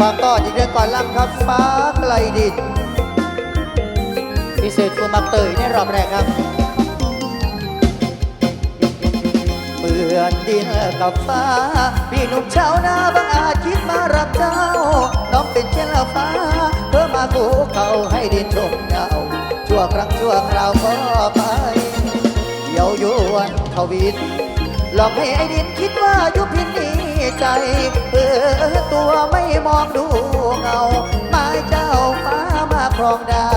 ฝากต่ออีกเรื่องก่อนล่ำครับฟ้าไกลดินพิเศษฟูมักเตยในรอบแรกครับเปื่อนดินกับฟ้า พี่หนุ่มชาวนาบางอาจคิดมารับเจ้า น้องเป็นเช่นละฟ้า เพื่อมากูเขาให้ดินชมเงาชั่วครั้งชั่วคราวก็ไปเยาวยวนทวินหลอกให้ไอ้ดินคิดว่ายุพินี ใจเพื่อตัวไม่มองดูเงาไม้เจ้าฟ้ามาครองได้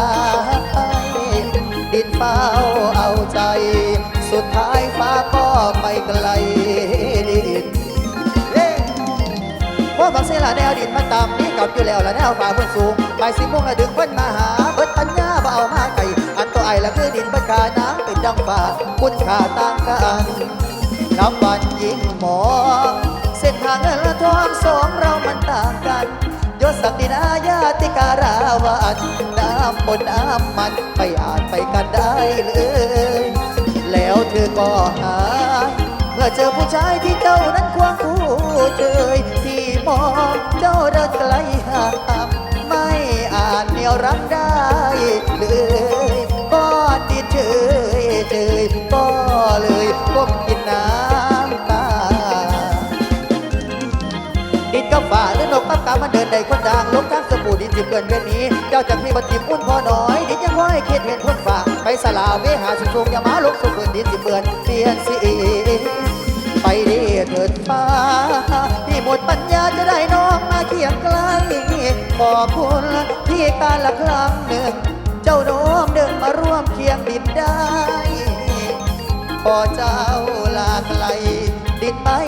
ดินเฝ้าเอาใจ สุดท้ายฟ้าก็ไปไกลดินเฮ้พวกบักเสลาแนวดินมาต่ำนี่กับอยู่แล้วละแนวฟ้าเพิ่นสูงไปสิมุ่งละดึงเพิ่นมาหาเบิดปัญญาบ่เอามาไก่อันตัวไอละคือดินเบิดกาน้ำเป็นดังฟ้าคุณค่าต่างกันนับวันยิ่งมอง ส้นทางเงินและทองสองเรามันต่างกันยศศักดินาญาติการาวันน้ำบนน้ำมันไปอ่านไปกันได้เลย แล้วเธอก็หายเมื่อเจอผู้ชายที่เจ้านั้นควงคู่เจยที่มองเจ้าเดินไกลห่างไม่อาจเหนียวรักได้เลยก็ติดเฉยเฉยก็เลยก้ม กับฝ่าหรือนกกับกามันเดินได้คนดังลงทางสบู่ดินสิบเกินเวนี้ เจ้าจากมีบัตรทิมอุ่นพอน้อยดินยังค่อยคิดเห็นคนฝ่าไปสลาเวหาสุสูงอยามาลงสุเกินดินสิบเกินเปลี่ยนสีไปดีเถิดฟ้าที่หมดปัญญาจะได้น้องมาเคียงใกล้ขอบคุณที่การละครั้งหนึ่ง เจ้าน้องเดินมาร่วมเคียงดินได้พอเจ้าลาไกล ดินไม่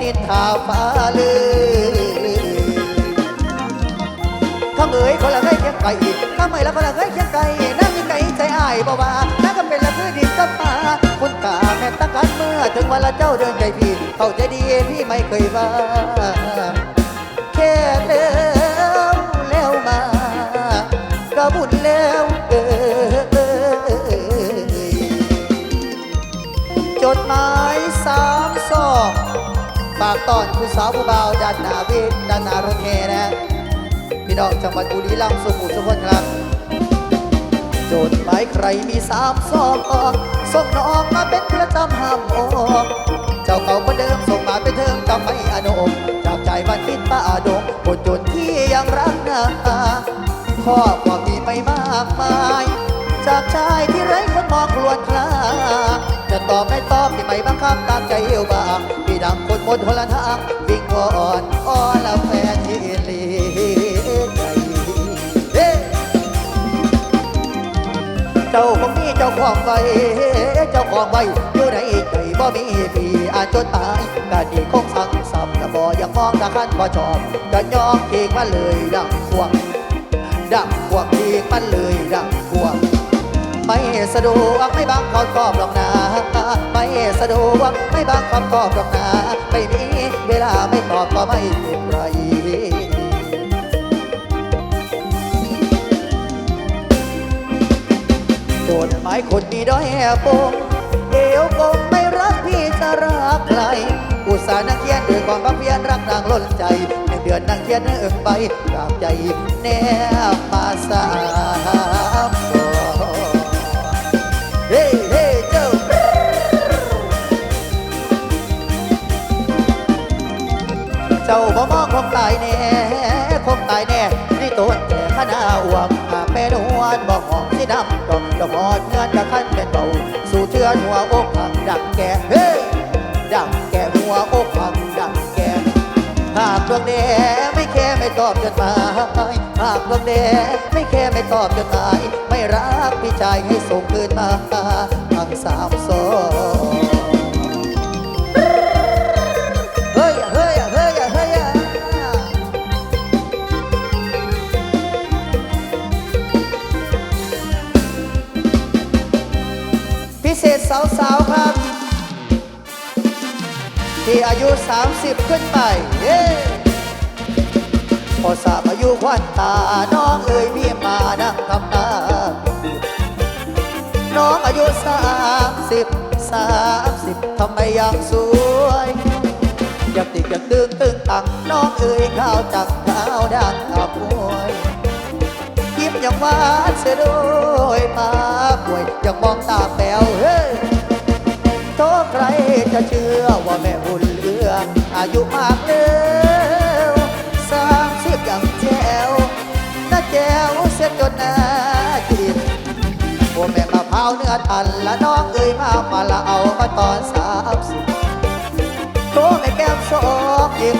นินทาฟ้าลือข้าเอ๋ยคนละเอ้ยเคียงไก่ข้าไม่ละคนละเอ้ยเคียงไก่น้ำมีไก่ใจอ้ายบ่ว่าน้าก็เป็นละคือดินกับฟ้าคุณกาแม่ตะกันเมื่อถึงวันละเจ้าเดินใจพี่เข้าใจดีพี่ไม่เคยว่าแค่เลี้วแล้วมาก็บุญ อนผู้สาวผู้เบาด้านนาเวทด้านนารถแห่นะพี่น้องจังหวัดบุรีรัมย์สุขุมทุกคนครับจดหมายใครมีสามซองส่งน้องมาเป็นประจำห้ามออกเจ้าเก่าคนเดิมส่งมาเป็นเทิงจำไม่อนุมจากใจบันทิดป้าดงบนจนที่ยังรักนาข้อความมีไม่มากมาย จากชายที่ไร้คนมองครวนคลา จะตอบไม่ตอบที่ไม่บังคับตามใจเอวบางพี่ดังคนหมดคนละทางวิ่งวอนอ้อนละแฟนที่เลีใจเฮ้เจ้าของมีเจ้าของไว้เจ้าของไว้อยู่ในใจบ่มีพี่อาจจนตายกะดีคงสั่งสับกะบ่อยากมองตะคันบ่ชอบกะยอมทิ้งมันเลยดังพวงดังพวงทิ้งมันเลยดังพวง ไม่สะดวกไม่บางคอนกอบหรอกนะไม่สะดวกไม่บางคอนกอบหรอกนะไม่มีเวลาไม่ตอบก็ไม่เป็นไรโจทย์หมายคนมีด้อยแอบปมเอวกลมไม่รักพี่จะรักใครอุตส่าห์นักเขียนด้วยความพักเพียรรักนางล้นใจหนึ่งเดือนนั่งเขียนเอิงไปกราบใจแนบมาสาม ต่อเฮ้เฮ้เจ้าเจ้าบ่มองคงตายแน่คงตายแน่นี่ต้นแต่ขนาอ้วมหากแม่นวลบอกหอมสิดำดอกดอกอดเงินจะขั้นเป็นเบาสู่เชือนหัวอกหักดักแก่เฮ้ดักแก่หัวอกหักดักแก่หากดวงแดไม่แค่ไม่ตอบจดหมาย หากดวงแดไม่แค่ไม่ตอบจดหมาย ไม่รักพี่ชายให้ส่งคืนมาทั้งสามสองเฮ้ยเฮ้ยเฮ้ยเฮ้ยพิเศษสาวๆครับที่อายุ 30 ขึ้นไป เย้ พอสามอายุควันตา น้องเอ๋ยพี่มานั่งทำหน้าน้องอายุ30 30ทำไมยังสวยอยากติดอยากตึงตึงตังน้องเอ๋ยข้าวจักข้าวดังอาบวยยิ้มย่างหวานเสียด้วยมาป่วยอยากมองตาแป๋วเฮ้ยโทษใครจะเชื่อว่าแม่บุญเลืออายุมากแล้ว แก้วเส้นจนน่าจิตว่าแม่มาพร้าวเนื้อทันละน้องเอ้ยมามาละเอามาตอนสามสิบโทษแม่แก้มสองยิ้ม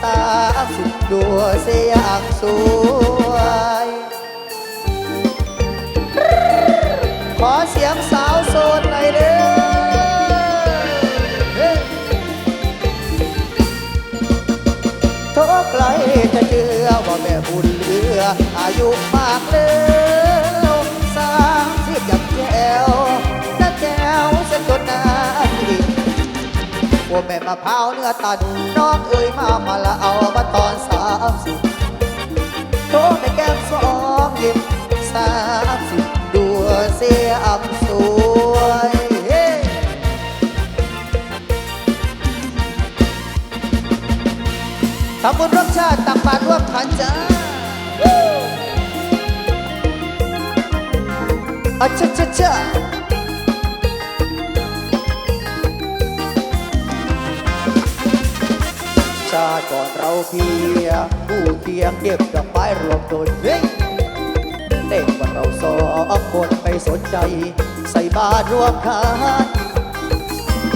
สามสิบดัวเสียงสวย ขอเสียงสา ว่าแม่มะพร้าวเนื้อตันน้องเอ้ยมามาละเอามาตอนสามสิบโทษในแก้มสองยิ้มสามสิบดัวเสียอำสวยเฮ้ทำบุญร่วมชาติตักบาตรร่วมขันจ้าอะชะชะชะ ชาติก่อนเราเพียผู้เคียงเก็บดอกไม้รวมโดนเฮ้ยเด็กว่าเราสองคนไม่สนใจ ใส่บาตรรวมกัน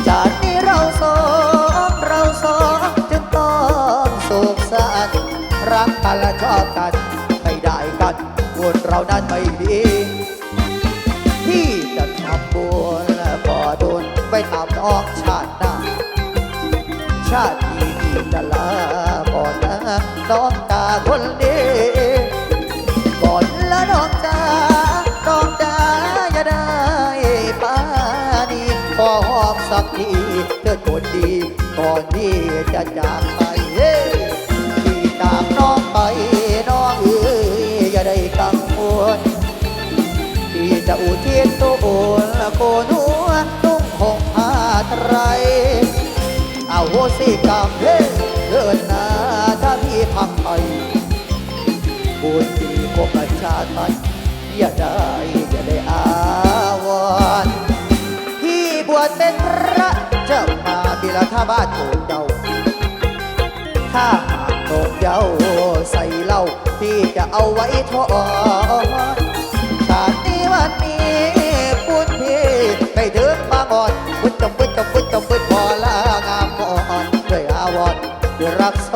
จากนี้เราสองเราสองจึงต้องสุขสันต์รักกันและชอบกันไม่ได้กันบุญเรานั้นไม่ดีที่จะทำบุญและขอดุลไปตามน้องชาติหน้าชาตินี้ จะลาก่อนนะน้องตาคนดีก่อนละน้องจ้าน้องจ้าอย่าได้ปานีขอหอมสักทีเธอคนดีก่อนที่จะจากไปที่จากน้องไปน้องเอ้ยอย่าได้กังวลที่จะอุทิศตัวโกนัวนุ่งห่มผ้าไตรเอาโห บ้านโกเดาถ้าหากตกเจ้าใส่เหล้าพี่จะเอาไว้ทอนชาตินี้วันนี้ปุญพี่ไม่ถึงมาก่อนพุทธพุทธพุทธพุทธพอลางามก่อนด้วยอาวรด้วยรักษ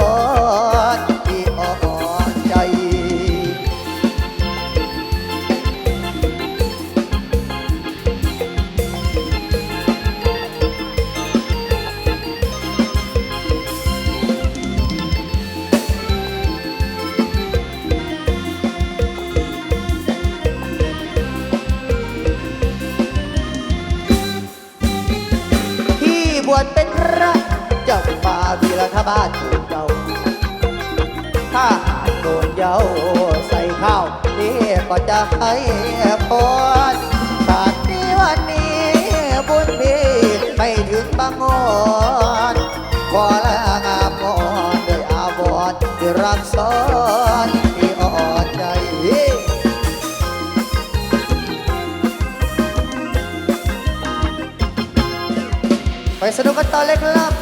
ให้พรชาสตินี้วันนี้บุญพี่ไม่ถึงบางอนขอละงามงอนด้วยอาวรณ์ด้วยรักซ้อนที่อ่อนใจไปสนุกกันต่อเลยครับ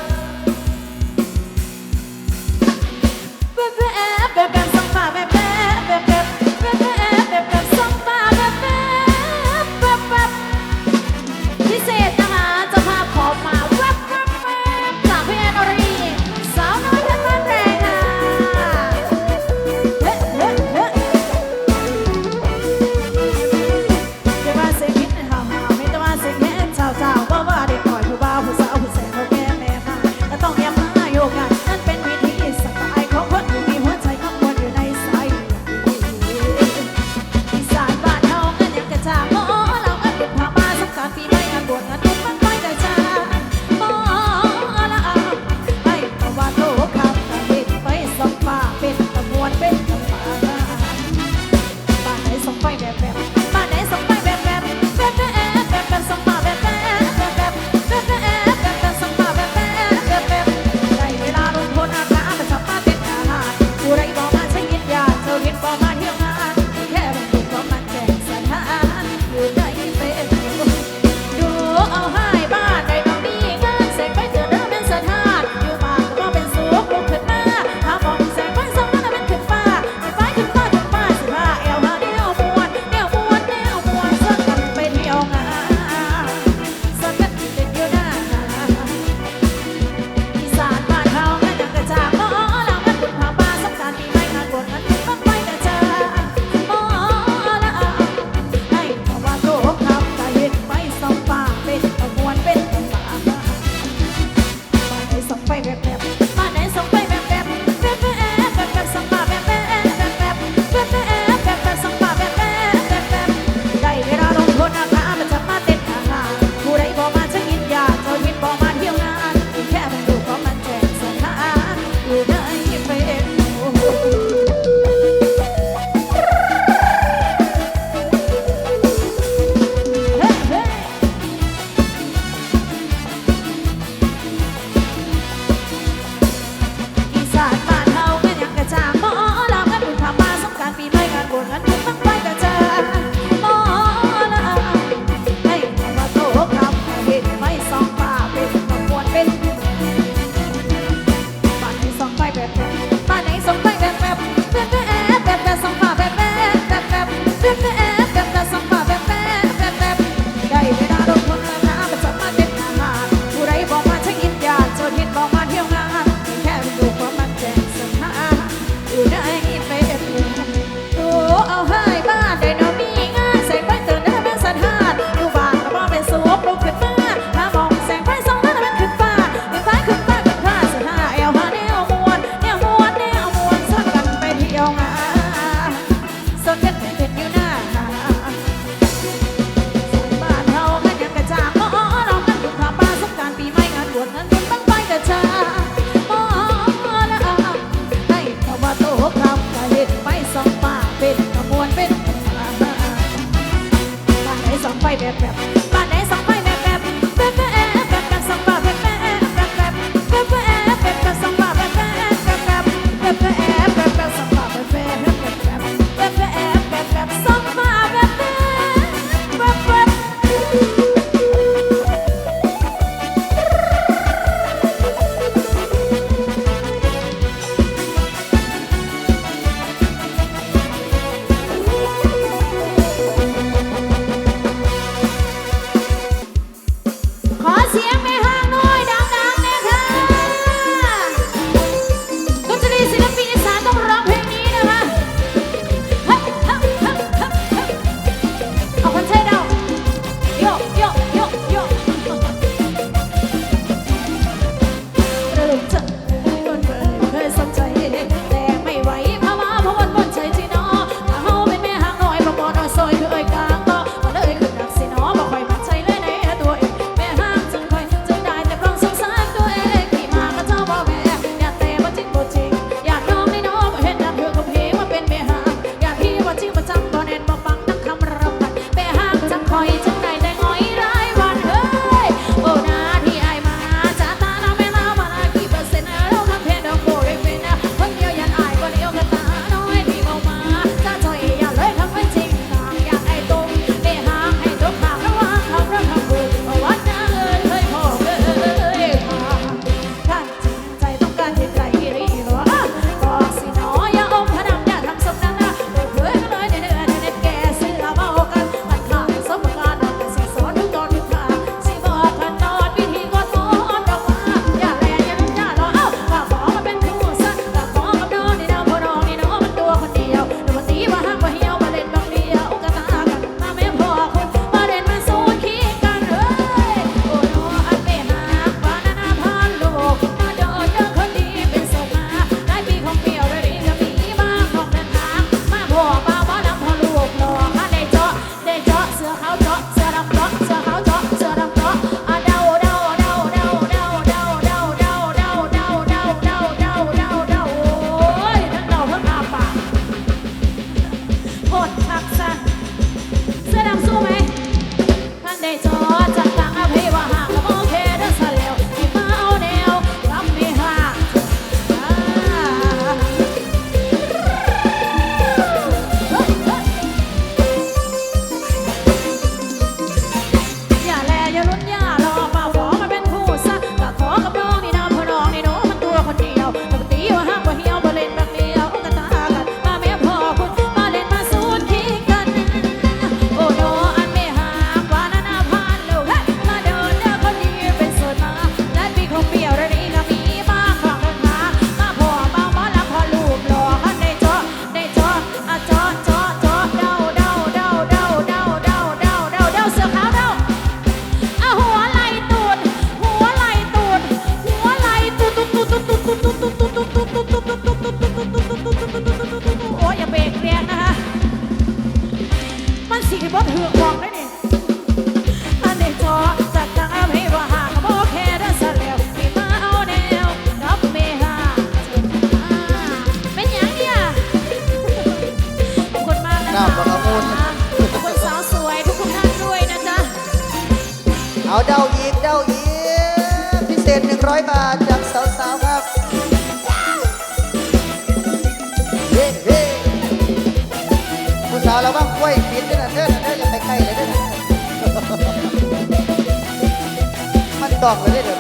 มันดองเลยเด้อ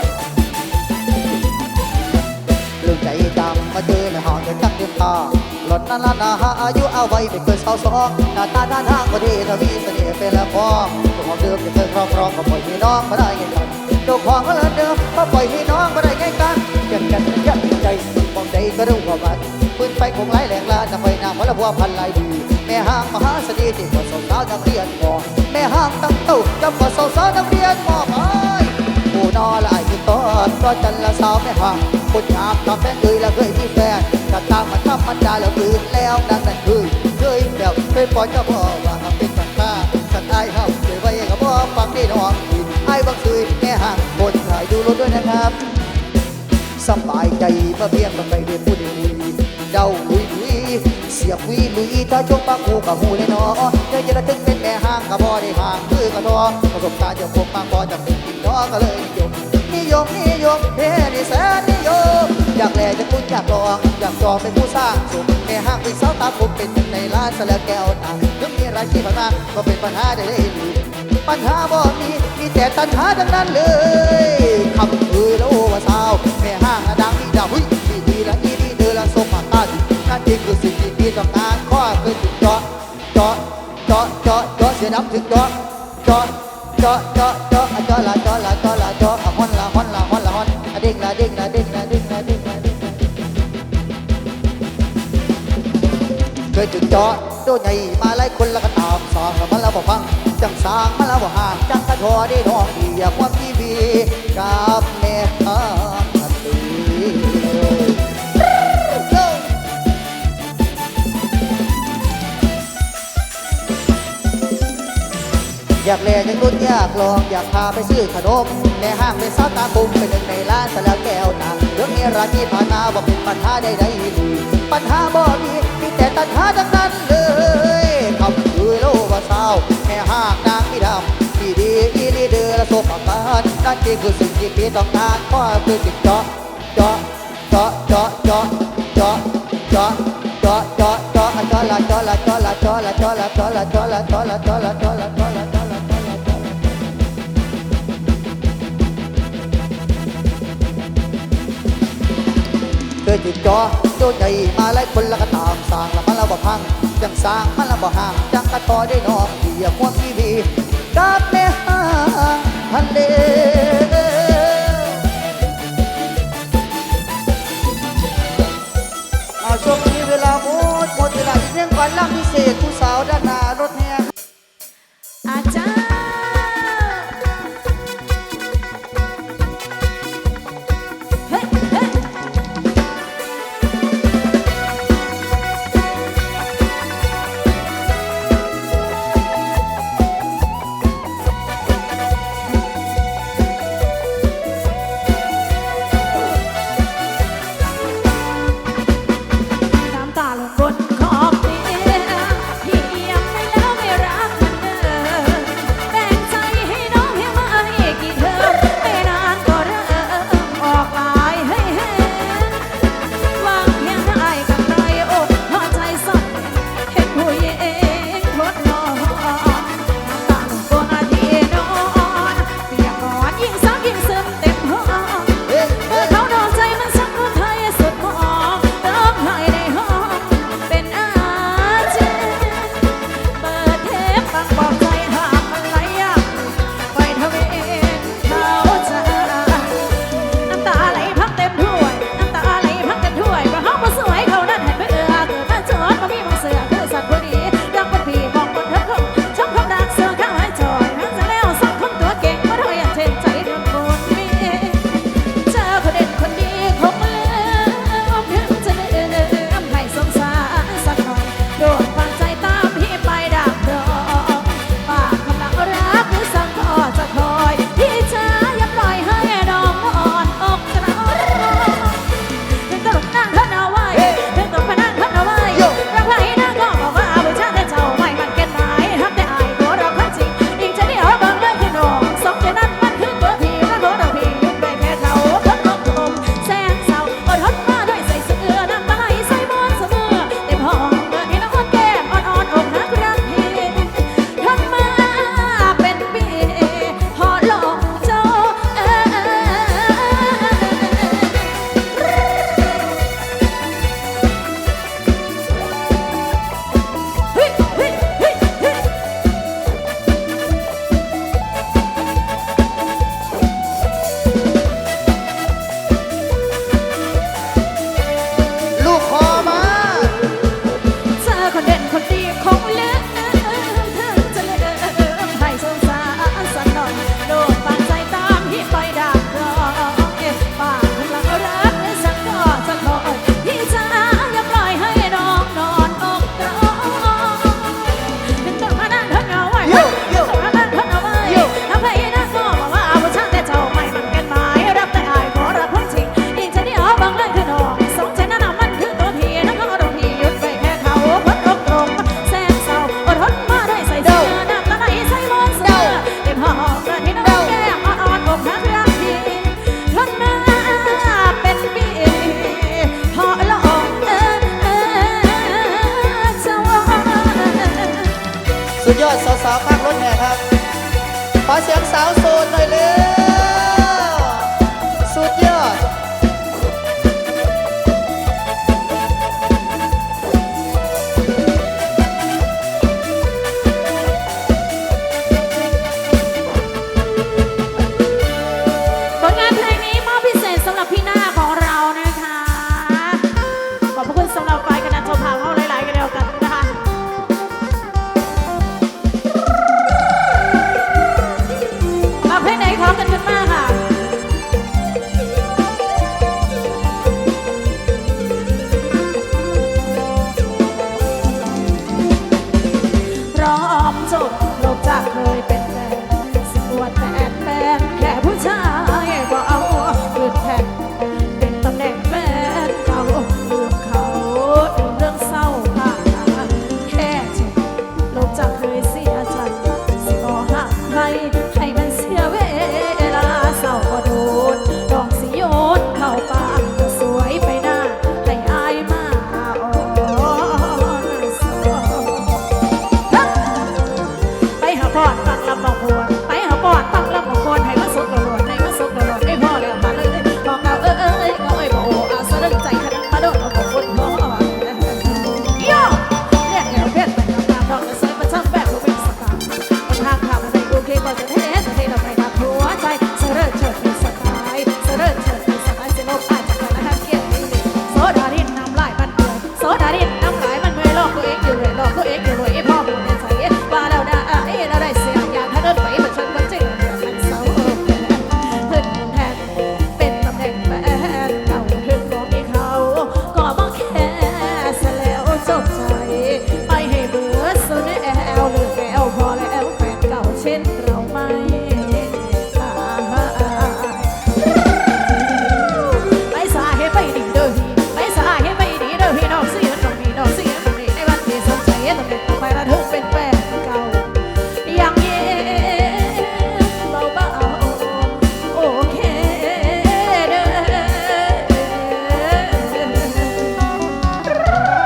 เรื่องใจดำมาเจอในห้องเดินตั้งเดือนตาหล่อนนั่นละนาหาอายุเอาไว้ไม่เกินสาวสองหน้าตาด้านทางก็ดีถ้ามีเสน่ห์เป็นละพอตัวของเดิมจะเคยครอบครองก็ปล่อยให้น้องมาได้ไงกันเจ้าของก็เลิศเดิมก็ปล่อยให้น้องมาได้ไงกันเกิดกันยักใจมองใจก็รู้ว่ามันปืนไฟคงไร้แรงลาจะไปนำพระบัวพันลายดีแม่ห้างมหาเสน่ห์ที่กว่าสาวนักเรียนมอแม่ห้างตั้งเต้าจำกว่าสาวนักเรียนมอไปผู้ นอละไอ้ที่ตอนก็จันละสาวไม่ห่างคนงามทำแฟนเคยละเคยมีแฟนกัตามมันทำมันดาแล้วคืนแล้วนั่นนั่นคือเคยแบบเคยปล่อยเจ้าพ่อว่าเป็นสังฆาสันไอ้เฮาเคยไว้กับพ่อฟังได้น้องไอ้บังเคยแม่ห่างคนถ่ายดูรถด้วยนะครับสบายใจเมื่อเพียงมันไปเรียนพูดดีเดาลุยลุย เสียบวีลุยถ้าจงปักหูกับหูเลยเนาะเดี๋ยวจะระทึกเป็นแม่ห้างกับพ่อได้ห่างคือกระทอประสบการณ์จะพบมากพอจะเป็นพี่น้องก็เลยนิยมนิยมนิยมเฮ้ดิแสนนิยมอยากแลจะพูดอยากลองอยากจองเป็นผู้สร้างสุขแม่ห้างเป็นสาวตาคมเป็นในล้านสละแก้วตาถึงมีรายที่ผ่านมาก็เป็นปัญหาได้เลยปัญหาบ่มีมีแต่ตัญหาทั้งนั้นเลยคำคือแล้วว่าสาวแม่ห้างดังนี่ดาวหุ้ย ดินั่คือสิ่งที่พี่ต้องการข้อคือจุดเจาะเจาะเจาะเจาะเจาะเสียน้ำถึงเจาะเจาะเจาะเจาะเจาะอะเจาะละเจาะละเจาะละเจาะอะฮอนละฮอนละฮอนละฮอนอะเด้งละเด้งละเด้งละเด้งละเด้งละเด้งละเคยจุดเจาะโดนใหญ่มาไล่คนละก็ตามสองแล้วมันแล้วบอกฟังจังสางมันแล้วบอกห่างจังกระทอได้น้องดียากความทีวีกับแม่ข้ อยากแลอยากรุ่นอยากลอง อยากพาไปซื้อขนม ในห้างเป็นสาวตาคุมเป็นหนึ่งในร้านสแล้วแก้วตาเรื่องนี้ร้านที่ผ่านมาบอกเป็นปัญหาใดๆเลยปัญหาบ่มีมีแต่ตัญหาทั้งนั้นเลยคำคือโลว่าสาวแม่ห้างนางพี่ดำพี่ดีอีลีเดือละโซฟาบ้านนั่นคือสิ่งที่พี่ต้องการก็คือติดเจาะเจาะเจาะเจาะเจาะเจาะเจาะเจาะเจาะเจาะเจาะละเจาะละเจาะละเจาะละเจาะละเจาะละเจาะละเจาะละเจาะละเจาะละเจาะละ เจาะละเจาะละเจาะละเคยติดจอโดนใหญ่มาไล่คนละก็ตามสร้างละมันละบ่พังจังสร้างมันละบ่ห่างจังกระทอได้นองเดียมวนทีวีกับแม่ห้างทะเลเอาช่วงนี้เวลาหมดหมดเวลาอีเรื่องก่อนล่ำพิเศษผู้สาวด้าน so direct